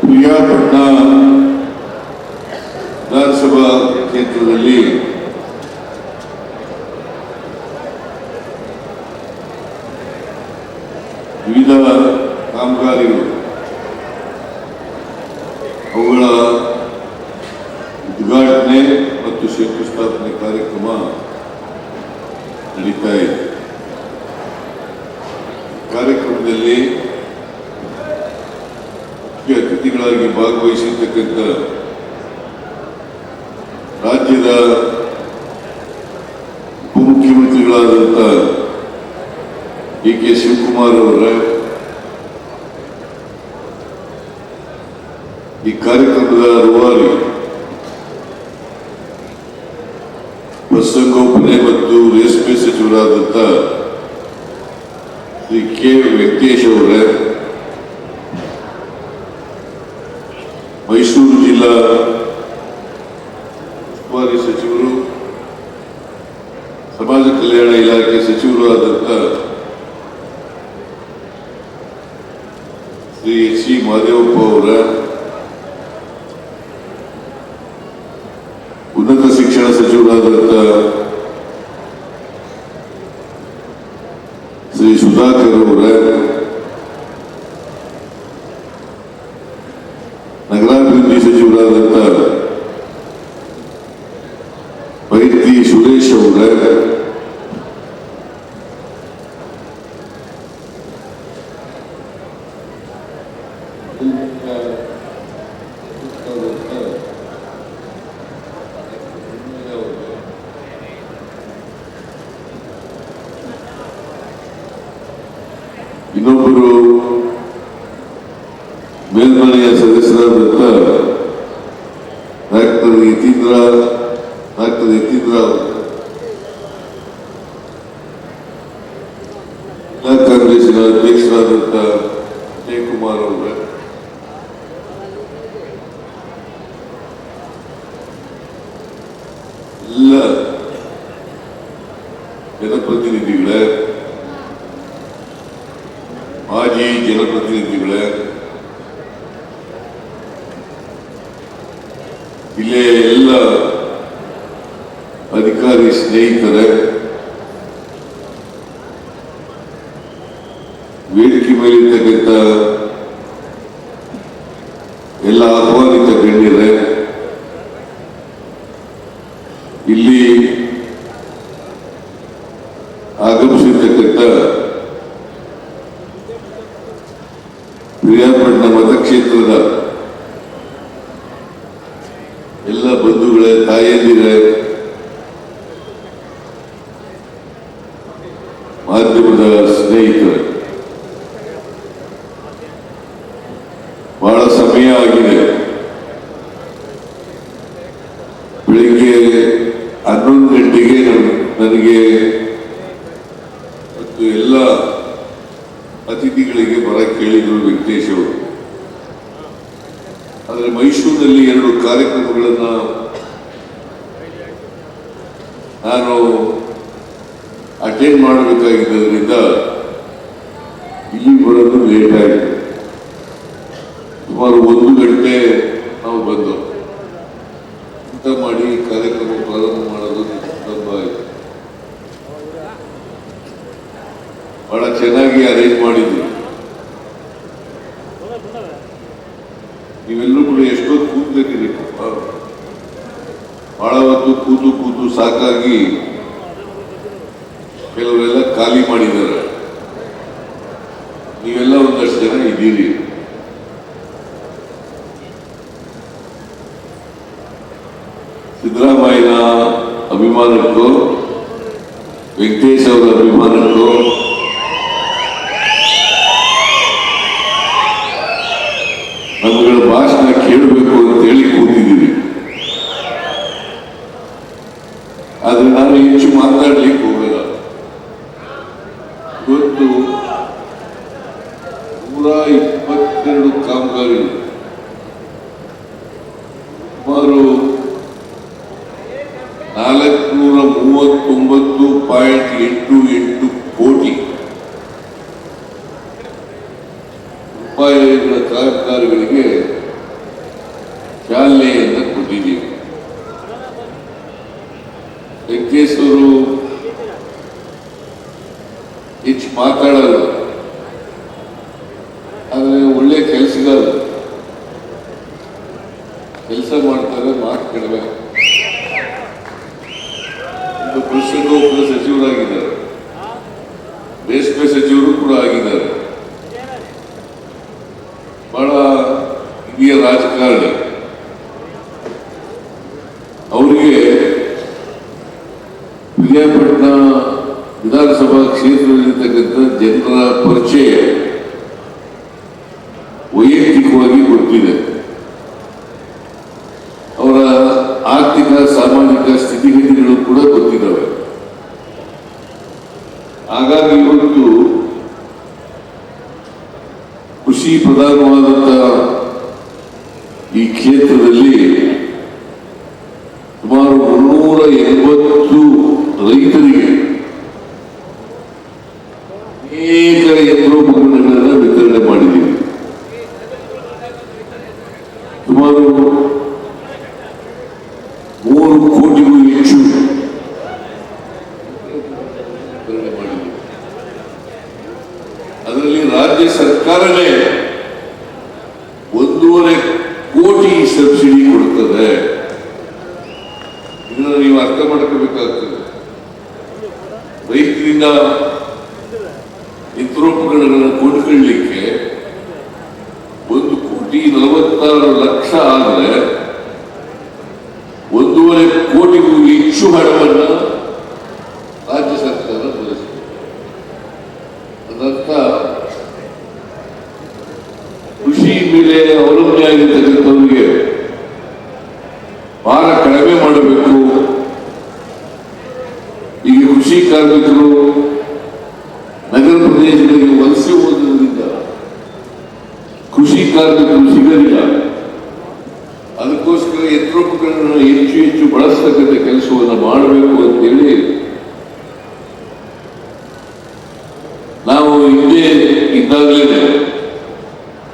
ಪ್ರಿಯಾಪಟ್ಟಣ ವಿಧಾನಸಭಾ ಕ್ಷೇತ್ರದಲ್ಲಿ ಅತಿಥಿಗಳಾಗಿ ಭಾಗವಹಿಸಿರ್ತಕ್ಕಂಥ ರಾಜ್ಯದ ಉಪಮುಖ್ಯಮಂತ್ರಿಗಳಾದಂಥ ಡಿ ಕೆ ಶಿವಕುಮಾರ್ ಅವರ ಈ ಕಾರ್ಯಕ್ರಮದ ರೂವಾರಿ ಪ್ರಸಂಗೋಪನೆ ಮತ್ತು ರೇಷ್ಮೆ ಸಚಿವರಾದಂಥ ಶ್ರೀ ಕೆ. ವೆಂಕಟೇಶ್ ಅವರೇ ಜಿಲ್ಲಾ ಉಸ್ತುವಾರಿ ಸಚಿವರು ಸಮಾಜ ಕಲ್ಯಾಣ ಇಲಾಖೆ ಸಚಿವರು ಆದಂಥ ಶ್ರೀ ಎಚ್ ಸಿ ಮಹದೇವಪ್ಪ ಅವರ ಉನ್ನತ ಶಿಕ್ಷಣ ಸಚಿವರಾದಂಥ ಶ್ರೀ ಸುಧಾಕರ್ ಅವರ ಸಚಿವರಾದಂಥ ವೈದ್ಯ ಸುರೇಶ್ ಅವರ ಇನ್ನೊಬ್ಬರು ಮೇಲ್ಮನೆಯ ಸದಸ್ಯರಾದಂಥ இருக்கிறார் டாக்டர் யதீந்திரா டாக்டர் பேசினார் பேசினார் இருக்கார் ஜெயக்குமார் அவர்கள். எல்லா ஜனப்பிரதிநிதிகளை மாஜி ஜனப்பிரதிநிதிகளை ಜಿಲ್ಲೆಯ ಎಲ್ಲ ಅಧಿಕಾರಿ ಸ್ನೇಹಿತರೇ ವೇದಿಕೆ ಮೇಲಿರ್ತಕ್ಕಂಥ ಎಲ್ಲ ಆಹ್ವಾನಿತ ಗಣ್ಯರೇ ಇಲ್ಲಿ ಆಗಮಿಸಿರ್ತಕ್ಕಂಥ ಪ್ರಿಯಾಪಟ್ಟಣ ಮತಕ್ಷೇತ್ರದ ಬೆಳಿಗ್ಗೆ ಹನ್ನೊಂದು ಗಂಟೆಗೆ ನನಗೆ ಮತ್ತು ಎಲ್ಲ ಅತಿಥಿಗಳಿಗೆ ಬರ ಹೇಳಿದರು ವೆಂಕಟೇಶ್ ಅವರು. ಆದರೆ ಮೈಸೂರಿನಲ್ಲಿ ಎರಡು ಕಾರ್ಯಕ್ರಮಗಳನ್ನು ನಾನು ಅಟೆಂಡ್ ಮಾಡಬೇಕಾಗಿದ್ದರಿಂದ ಇಲ್ಲಿ ಬರೋದು ಲೇಟ್ ಆಯಿತು. ಸುಮಾರು ಒಂದು ಗಂಟೆ ನಾವು ಬಂದು ಊಟ ಮಾಡಿ ಕಾರ್ಯಕ್ರಮ ಪ್ರಾರಂಭ ಮಾಡೋದು ಪ್ರಾರಂಭ ಆಯಿತು ಬಹಳ ಚೆನ್ನಾಗಿ ಅರೇಂಜ್ ಮಾಡಿದ್ರು ನೀವೆಲ್ಲರೂ ಕೂಡ ಎಷ್ಟೊತ್ತು ಕೂತ್ಬೇಕಿರಿ ಬಹಳ ಹೊತ್ತು ಕೂತು ಕೂತು ಸಾಕಾಗಿ ಕೆಲವರೆಲ್ಲ ಖಾಲಿ ಮಾಡಿದ್ದಾರೆ ನೀವೆಲ್ಲ ಒಂದಷ್ಟು ಜನ ಇದ್ದೀರಿ ಸಿದ್ದರಾಮಯ್ಯನ ಅಭಿಮಾನಕ್ಕೂ ವೆಂಕಟೇಶ್ ಅವರ ಅಭಿಮಾನಕ್ಕೂ ನಮ್ಮಗಳ ಭಾಷಣ ಕೇಳಬೇಕು ಅಂತ ಹೇಳಿ ಕೂತಿದ್ದೀವಿ. ಆದ್ರೆ ನಾನು ಹೆಚ್ಚು ಮಾತಾಡ್ಲಿಕ್ಕೆ ಹೋಗಲ್ಲ. ಇವತ್ತು ನೂರ ಇಪ್ಪತ್ತೆರಡು ಕಾಮಗಾರಿಗಳು. ಪಾಯಿಂಟ್ ಎಂಟು ಎಂಟು ಕೋಟಿ. ರೂಪಾಯಿಗಳ ಕಾಮಗಾರಿಗಳಿಗೆ ಚಾಲನೆಯನ್ನು ಕೊಟ್ಟಿದ್ದೀವಿ. ವೆಂಕಟೇಶ್ವರು ಹೆಚ್ಚು ಮಾತಾಡಲ್ಲ ಆದರೆ ಒಳ್ಳೆ ಕೆಲಸಗಾರ ಕೆಲಸ ಮಾಡ್ತಾರೆ, ಮಾತು ಕಡಿಮೆ ज्यांचा परिचय ಅನೇಕ ಯಂತ್ರೋಪಕರಣಗಳನ್ನು ವಿತರಣೆ ಮಾಡಿದ್ದೀವಿ ಸುಮಾರು ಮೂರು ಕೋಟಿಗೂ ಹೆಚ್ಚು ಅದರಲ್ಲಿ ರಾಜ್ಯ ಸರ್ಕಾರವೇ ಒಂದೂವರೆ ಕೋಟಿ ಸಬ್ಸಿಡಿ ಕೊಡುತ್ತದೆ. ಇದನ್ನು ನೀವು ಅರ್ಥ ಮಾಡ್ಕೋಬೇಕಾಗ್ತದೆ. ರೈತರಿಂದ ಯಂತ್ರೋಪಕರಣಗಳನ್ನು ಕೊಂಡ್ಕೊಳ್ಳಿಕ್ಕೆ ಒಂದು ಕೋಟಿ ನಲವತ್ತಾರು ಲಕ್ಷ ಆದರೆ ಒಂದೂವರೆ ಕೋಟಿಗೂ ಹೆಚ್ಚು ಹಣವನ್ನು ರಾಜ್ಯ ಸರ್ಕಾರ ಬಳಸಿದೆ ಅದರ್ಥ, ಕೃಷಿ ಮೇಲೆ ಅವಲಂಬನೆ ಆಗಿರ್ತಕ್ಕಂಥವ್ರಿಗೆ ಭಾರ ಕಡಿಮೆ ಮಾಡಬೇಕು. ಈಗ ಕೃಷಿ ಕಾರ್ಮಿಕರು ನಗರ ಪ್ರದೇಶಗಳಿಗೆ ವಲಸೆ ಹೋಗೋದ್ರಿಂದ ಕೃಷಿ ಕಾರ್ಮಿಕರು ಸಿಗಲಿಲ್ಲ ಅದಕ್ಕೋಸ್ಕರ ಯಂತ್ರೋಪಕರಣಗಳನ್ನು ಹೆಚ್ಚು ಹೆಚ್ಚು ಬಳಸ್ತಕ್ಕಂಥ ಕೆಲಸವನ್ನು ಮಾಡಬೇಕು ಅಂತೇಳಿ ನಾವು ಹಿಂದೆ ಇದ್ದಾಗಲೇ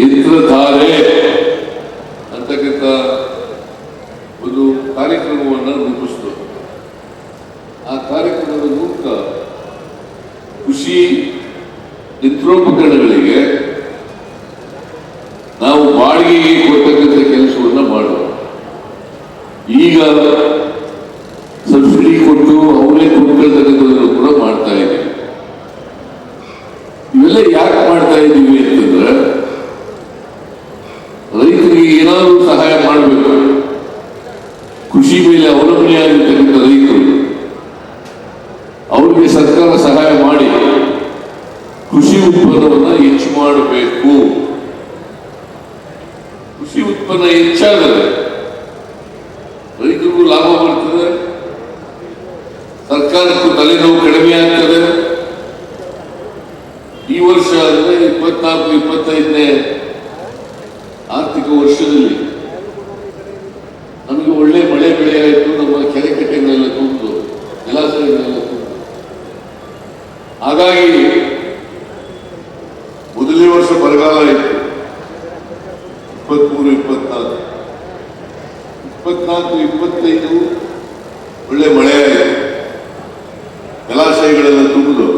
ಯಂತ್ರಧಾರೆ ಅಂತಕ್ಕಂಥ ಒಂದು ಕಾರ್ಯಕ್ರಮವನ್ನು ರೂಪಿಸ್ತು. ಆ ಕಾರ್ಯಕ್ರಮದ ಮೂಲಕ ಕೃಷಿ ಯಂತ್ರೋಪಕರಣಗಳಿಗೆ ನಾವು ಬಾಡಿಗೆಗೆ ಕೊಡ್ತಕ್ಕಂಥ ಕೆಲಸವನ್ನ ಮಾಡುವ ಈಗ ಸಬ್ಸಿಡಿ ಕೊಟ್ಟು ಅವರೇ ಕೊಂಡ್ಕೊಳ್ತಕ್ಕಂಥದ್ದನ್ನು ಕೂಡ ಮಾಡ್ತಾ ಇದ್ದೀವಿ ಇವೆಲ್ಲ ಯಾಕೆ ಮಾಡ್ತಾ ಇದ್ದೀವಿ ಅಂತಂದ್ರೆ ರೈತರಿಗೆ ಏನಾದರೂ ಸಹಾಯ ಮಾಡಬೇಕು ಕೃಷಿ ಮೇಲೆ ಅವಲಂಬನೆಯಾಗಿರ್ತಕ್ಕಂಥ ರೈತರು. ಅವರಿಗೆ ಸರ್ಕಾರ ಸಹಾಯ ಮಾಡಿ ಕೃಷಿ ಉತ್ಪನ್ನವನ್ನು ಹೆಚ್ಚು ಮಾಡಬೇಕು. ಕೃಷಿ ಉತ್ಪನ್ನ ಹೆಚ್ಚಾದರೆ ರೈತರಿಗೂ ಲಾಭ ಬರ್ತದೆ. ಸರ್ಕಾರಕ್ಕೂ ತಲೆನೋವು ಕಡಿಮೆ ಆಗ್ತದೆ. ಈ ವರ್ಷ ಅಂದರೆ ಇಪ್ಪತ್ನಾಲ್ಕು, ಇಪ್ಪತ್ತೈದನೇ ಆರ್ಥಿಕ ವರ್ಷದಲ್ಲಿ ನಮಗೆ ಒಳ್ಳೆ ಮಳೆ ಬೆಳೆ ಆಯಿತು ನಮ್ಮ ಕೆರೆ ಕಟ್ಟೆಗಳೆಲ್ಲ ತುಂಬಿತು ಜಲಾಶಯಗಳೆಲ್ಲ ತುಂಬಿತು ಹಾಗಾಗಿ ಮೊದಲನೇ ವರ್ಷ ಬರಗಾಲ ಇತ್ತು ಇಪ್ಪತ್ಮೂರು ಇಪ್ಪತ್ನಾಲ್ಕು ಇಪ್ಪತ್ನಾಲ್ಕು ಇಪ್ಪತ್ತೈದು ಒಳ್ಳೆ ಮಳೆ ಆಯಿತು ಜಲಾಶಯಗಳೆಲ್ಲ ತುಂಬಿದು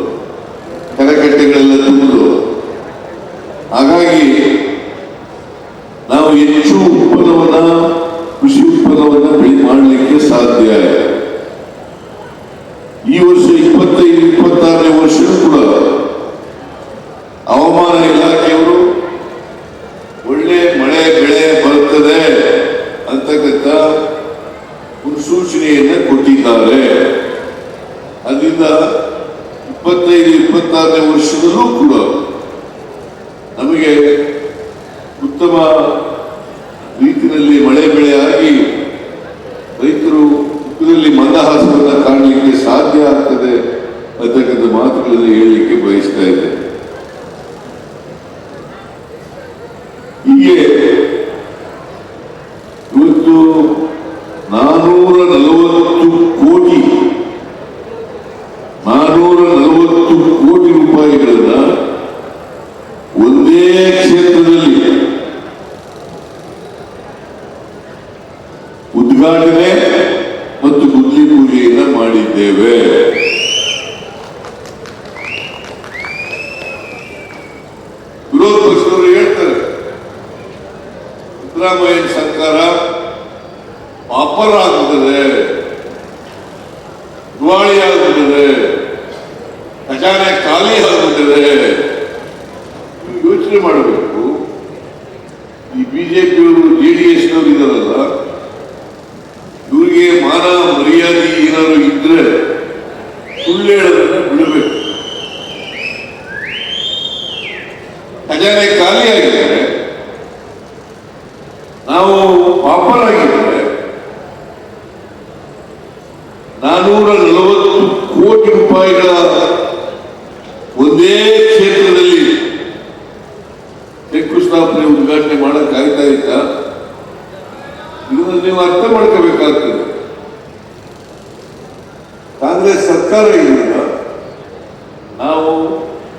ಕೆರೆಕಟ್ಟೆಗಳೆಲ್ಲ ತುಂಬಿದು ಹಾಗಾಗಿ ನಾವು ಹೆಚ್ಚು ಉತ್ಪನ್ನವನ್ನ ಕೃಷಿ ಉತ್ಪನ್ನವನ್ನ ಬೆಳೆ ಮಾಡಲಿಕ್ಕೆ ಸಾಧ್ಯ ಈ ವರ್ಷ ಇಪ್ಪತ್ತೈದು ಇಪ್ಪತ್ತಾರನೇ ವರ್ಷ ಕೂಡ ಹವಾಮಾನ ಇಲಾಖೆಯವರು ಒಳ್ಳೆ ಮಳೆ ಬೆಳೆ ಬರುತ್ತದೆ ಅಂತಕ್ಕಂಥ ಮುನ್ಸೂಚನೆಯನ್ನ ಕೊಟ್ಟಿದ್ದಾರೆ ಅದರಿಂದ ಇಪ್ಪತ್ತೈದು ಇಪ್ಪತ್ತಾರನೇ ವರ್ಷದಲ್ಲೂ ಕೂಡ ನಮಗೆ ಉತ್ತಮ ರೀತಿಯಲ್ಲಿ ಮಳೆ ಬೆಳೆಯಾಗಿ ರೈತರು ಇದರಲ್ಲಿ ಮಂದಹಾಸವನ್ನು ಕಾಣಲಿಕ್ಕೆ ಸಾಧ್ಯ ಆಗ್ತದೆ ಅಂತಕ್ಕಂಥ ಮಾತುಗಳನ್ನು ಹೇಳಲಿಕ್ಕೆ ಬಯಸ್ತಾ ಇದ್ದೇನೆ ಹೀಗೆ ಇವತ್ತು ನಾನೂರ ನಲವತ್ತು ಕೋಟಿ ನಾನೂರ ನಲವತ್ತು ಕೋಟಿ ರೂಪಾಯಿಗಳನ್ನ ಒಂದೇ ಕ್ಷೇತ್ರದಲ್ಲಿ ಸಿದ್ದರಾಮಯ್ಯ ಸರ್ಕಾರ ಪಾಪರ್ ಆಗ್ಬಿಟ್ಟಿದೆ ದಿವಾಳಿ ಆಗ್ಬಿಟ್ಟಿದೆ ಖಜಾನೆ ಯೋಚನೆ ಮಾಡಬೇಕು. ಈ ಬಿಜೆಪಿಯವರು ಜೆ ಡಿ ನವರು ಇದಾರಲ್ಲ ಇವರಿಗೆ ಮಾನ ಮರ್ಯಾದೆ ಏನಾದ್ರು ಇದ್ರೆ ಸುಳ್ಳು ಹೇಳೋದನ್ನ ಬಿಡಬೇಕು. ಖಜಾನೆ ಖಾಲಿ ಆಗಿದ್ದಾರೆ. ನಾವು ಪಾಪರಾಗಿದ್ದರೆ. ನಾನೂರ ನಲವತ್ತು ಕೋಟಿ ರೂಪಾಯಿಗಳ ನೀವು ಅರ್ಥ ಮಾಡ್ಕೋಬೇಕಾಗ್ತದೆ. ಕಾಂಗ್ರೆಸ್ ಸರ್ಕಾರ ಇಲ್ಲ ನಾವು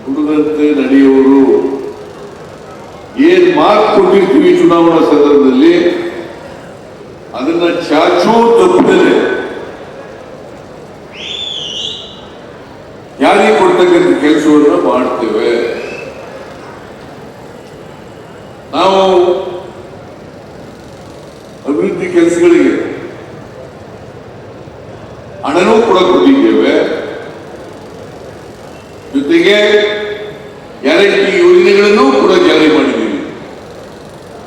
ಹುಡುಗಂತೆ ನಡೆಯುವರು ಏನ್ ಮಾರ್ಕ್ ಕೊಟ್ಟಿರ್ತೀವಿ ಚುನಾವಣಾ ಸಂದರ್ಭದಲ್ಲಿ? ಅದನ್ನ ಚಾಚೂ ತಪ್ಪದೆ ಯಾರಿಗೆ ಕೊಡ್ತಕ್ಕಂಥ ಕೆಲಸವನ್ನು ಮಾಡ್ತೇವೆ? ನಾವು ಅಭಿವೃದ್ಧಿ ಕೆಲಸಗಳಿಗೆ ಹಣನೂ ಕೂಡ ಕೊಟ್ಟಿದ್ದೇವೆ ಜೊತೆಗೆ ಗ್ಯಾರಂಟಿ ಯೋಜನೆಗಳನ್ನು ಕೂಡ ಜಾರಿ ಮಾಡಿದ್ದೀವಿ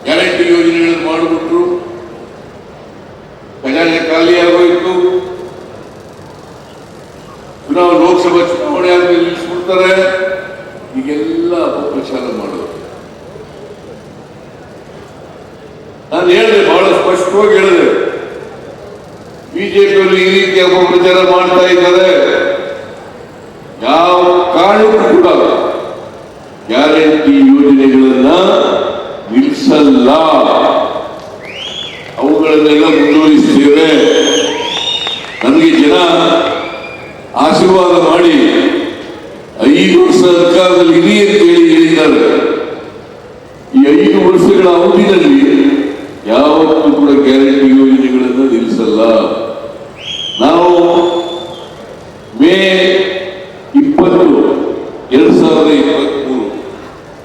ಗ್ಯಾರಂಟಿ ಯೋಜನೆಗಳನ್ನು ಮಾಡಿಬಿಟ್ರು ಖಜಾನೆ ಖಾಲಿ ಆಗೋಯ್ತು ಚುನಾವಣೆ ಲೋಕಸಭಾ ಚುನಾವಣೆ ಆದ್ಮೇಲೆ ನಿಲ್ಲಿಸ್ಬಿಡ್ತಾರೆ. ಈಗೆಲ್ಲ ಅಪಪ್ರಚಾರ ಮಾಡೋದು. ನಾನು ಹೇಳಿದೆ, ಬಹಳ ಸ್ಪಷ್ಟವಾಗಿ ಹೇಳಿದೆ. ಬಿಜೆಪಿಯವರು ಈ ರೀತಿ ಅಪಪ್ರಚಾರ ಮಾಡ್ತಾ ಇದ್ದಾರೆ ಯಾವ ಕಾರಣಕ್ಕೂ ಕೂಡ ಗ್ಯಾರಂಟಿ ಯೋಜನೆಗಳನ್ನ ನಿಲ್ಲಿಸಲ್ಲ ಅವುಗಳನ್ನೆಲ್ಲ ಮುಂದುವರಿಸ್ತೇವೆ ನನಗೆ ಜನ ಆಶೀರ್ವಾದ ಮಾಡಿ ಐದು ವರ್ಷ ಅಧಿಕಾರದಲ್ಲಿ ಇರಿ ಅಂತ ಹೇಳಿದ್ದಾರೆ. ಈ ಐದು ವರ್ಷಗಳ ಅವಧಿಯಲ್ಲಿ ಯಾವತ್ತೂ ಕೂಡ ಗ್ಯಾರಂಟಿ ಯೋಜನೆಗಳನ್ನು ನಿಲ್ಲಿಸಲ್ಲ. ನಾವು ಮೇ ಇಪ್ಪತ್ತು, ಎರಡು ಸಾವಿರದ ಇಪ್ಪತ್ಮೂರು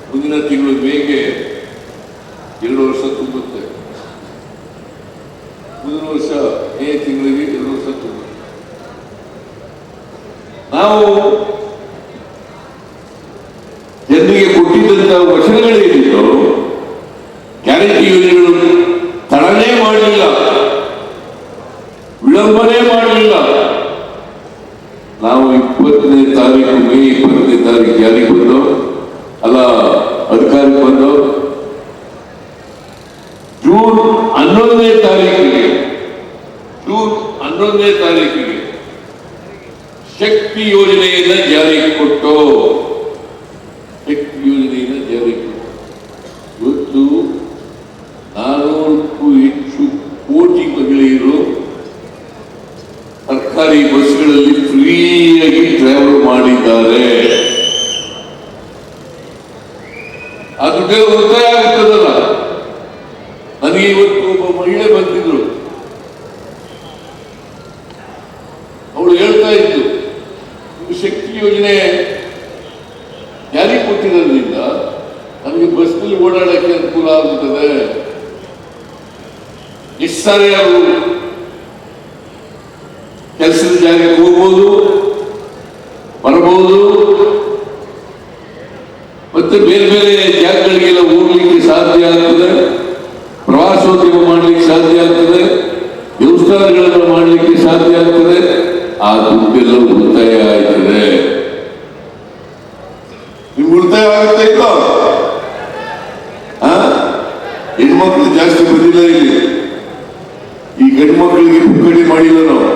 ಮುಂದಿನ ತಿಂಗಳು ಮೇಗೆ ಎರಡು ವರ್ಷ ತುಂಬುತ್ತೆ. ಮುಂದಿನ ವರ್ಷ ಮೇ ತಿಂಗಳಿಗೆ ಎರಡು ವರ್ಷ ತುಂಬುತ್ತೆ ನಾವು ಜನರಿಗೆ ಕೊಟ್ಟಿದ್ದಂತಹ ವಚನಗಳೇನಿದ್ದು ಗ್ಯಾರಂಟಿ ಯೋಜನೆಗಳು ತಡನೇ ಮಾಡಲಿಲ್ಲ. ವಿಳಂಬನೆ ಮಾಡಲಿಲ್ಲ. ನಾವು ಇಪ್ಪತ್ತನೇ ತಾರೀಕು, ಮೇ ಇಪ್ಪತ್ತನೇ ತಾರೀಕು ಜಾರಿಗೆ ಬಂದು? ಅಲ್ಲ ಅಧಿಕಾರಿ ಬಂದು? ಜೂನ್ ಹನ್ನೊಂದನೇ ತಾರೀಕಿಗೆ. ಜೂನ್ ಹನ್ನೊಂದನೇ ತಾರೀಕಿಗೆ. ಶಕ್ತಿ ಯೋಜನೆಯನ್ನ ಜಾರಿಗೆ ಕೊಟ್ಟು. ಶಕ್ತಿ ಯೋಜನೆಯನ್ನ ಜಾರಿಗೆ ಕೊಟ್ಟು. ಇವತ್ತು ನಾನೂರಕ್ಕೂ ಹೆಚ್ಚು ಕೋಟಿ ಮಹಿಳೆಯರು ಸರ್ಕಾರಿ ಬಸ್ಗಳಲ್ಲಿ ಫ್ರೀಯಾಗಿ ಟ್ರಾವೆಲ್ ಮಾಡಿದ್ದಾರೆ. ಅದು ಉಳಿತಾಯ ಆಗ್ತದಲ್ಲ. ನನಗೆ ಇವತ್ತು ಒಬ್ಬ ಮಹಿಳೆ ಬಂದಿದ್ರು ಸಾರಿ ಅವರು ಕೆಲಸದ ಜಾಗಕ್ಕೆ ಹೋಗ್ಬೋದು ಬರಬಹುದು. ಮತ್ತೆ ಬೇರೆ ಬೇರೆ ಜಾಗಗಳಿಗೆಲ್ಲ ಹೋಗ್ಲಿಕ್ಕೆ ಸಾಧ್ಯ ಆಗ್ತದೆ ಪ್ರವಾಸೋದ್ಯಮ ಮಾಡಲಿಕ್ಕೆ ಸಾಧ್ಯ ಆಗ್ತದೆ ದೇವಸ್ಥಾನಗಳನ್ನು ಮಾಡಲಿಕ್ಕೆ ಸಾಧ್ಯ ಆಗ್ತದೆ ಆ ದುಡ್ಡೆಲ್ಲ ಉಳಿತಾಯ ಆಯ್ತದೆ ನಿಮ್ಗೆ ಉಳಿತಾಯ ಆಗುತ್ತೆ ಇಲ್ಲ ಆ? ಹೆಣ್ಮಕ್ಳು ಜಾಸ್ತಿ ಬಂದಿಲ್ಲ ಇಲ್ಲಿ ಈ ಗಂಡು ಮಕ್ಕಳಿಗೆ ಪುಕ್ಕಡಿ ಮಾಡಿಲ್ಲ ನಾವು.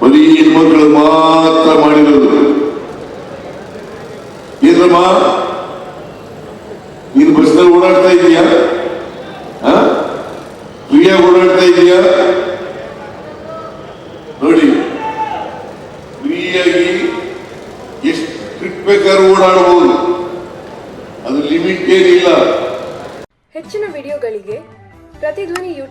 ಬರೀ ಹೆಣ್ಮಕ್ಳು ಮಾತ್ರ ಮಾಡಿರೋದು. ಏನಮ್ಮ ನೀನು ಬಸ್ನಲ್ಲಿ ಓಡಾಡ್ತಾ ಇದೀಯಾ? ಫ್ರೀಯಾಗಿ ಓಡಾಡ್ತಾ ಇದೀಯಾ?